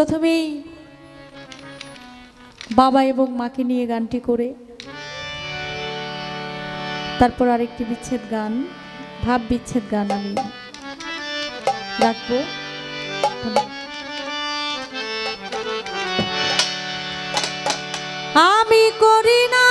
প্রথমেই বাবা এবং মাকে নিয়ে গানটি করে, তারপর আরেকটি বিচ্ছেদ গান, ভাব বিচ্ছেদ গান আমি রাখব। আমি করি না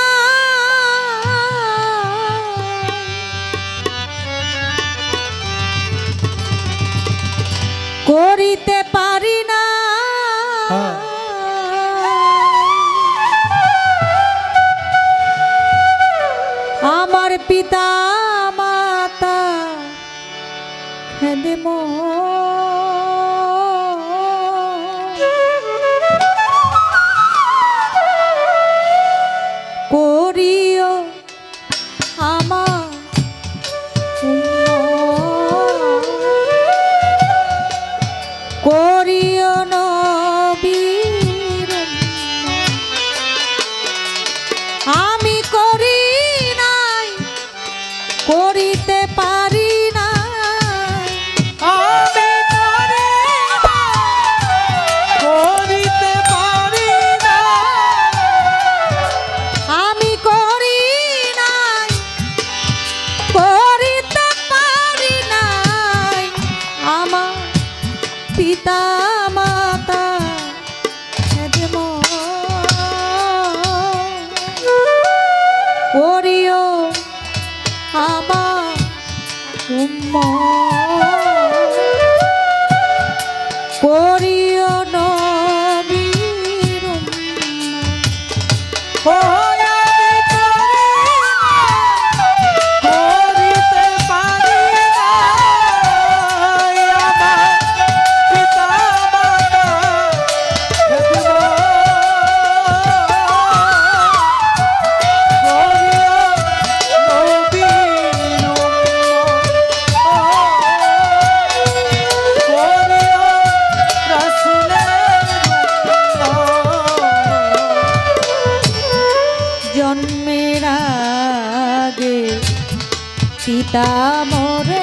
হেদে মোর পিতা মাতা করিও হ্যাঁ আমার করিও না Estamos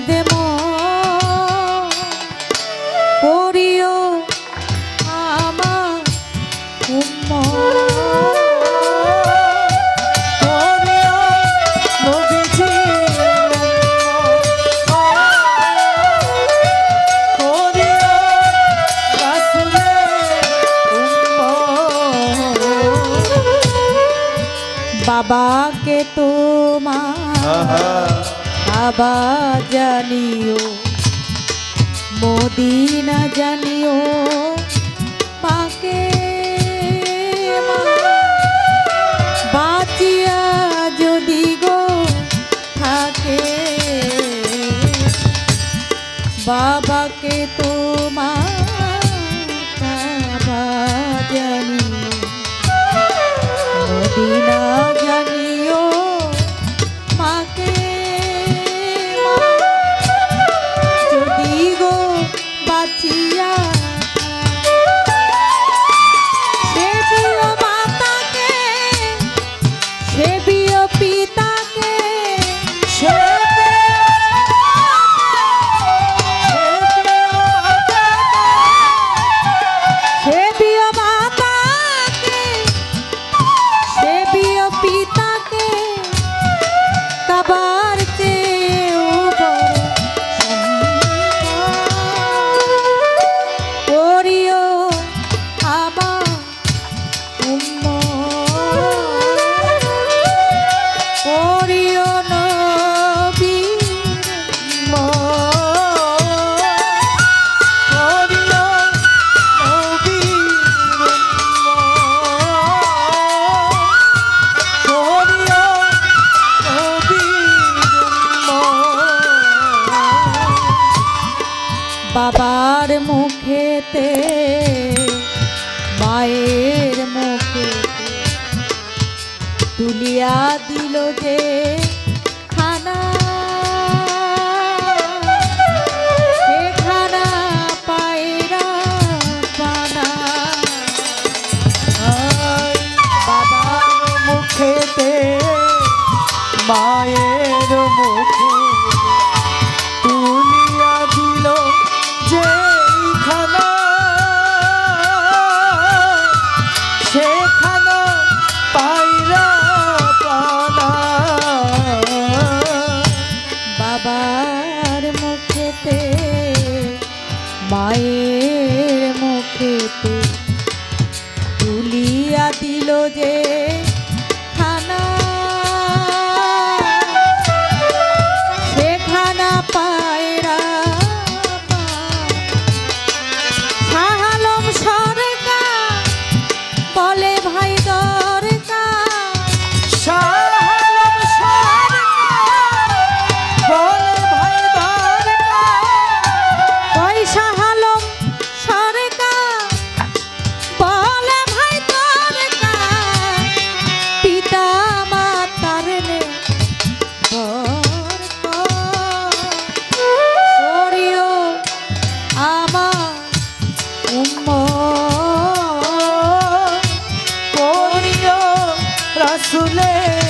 দেব। করিও আমার উম্মা বাবাকে তোমার আবা জানিও মদিনা জানিও মাকে। বাঁচিয়া যদি গো থাকে বাবা বাবার মুখেতে মায়ের মুখেতে তুলিয়া দিল যে live high. রসুলের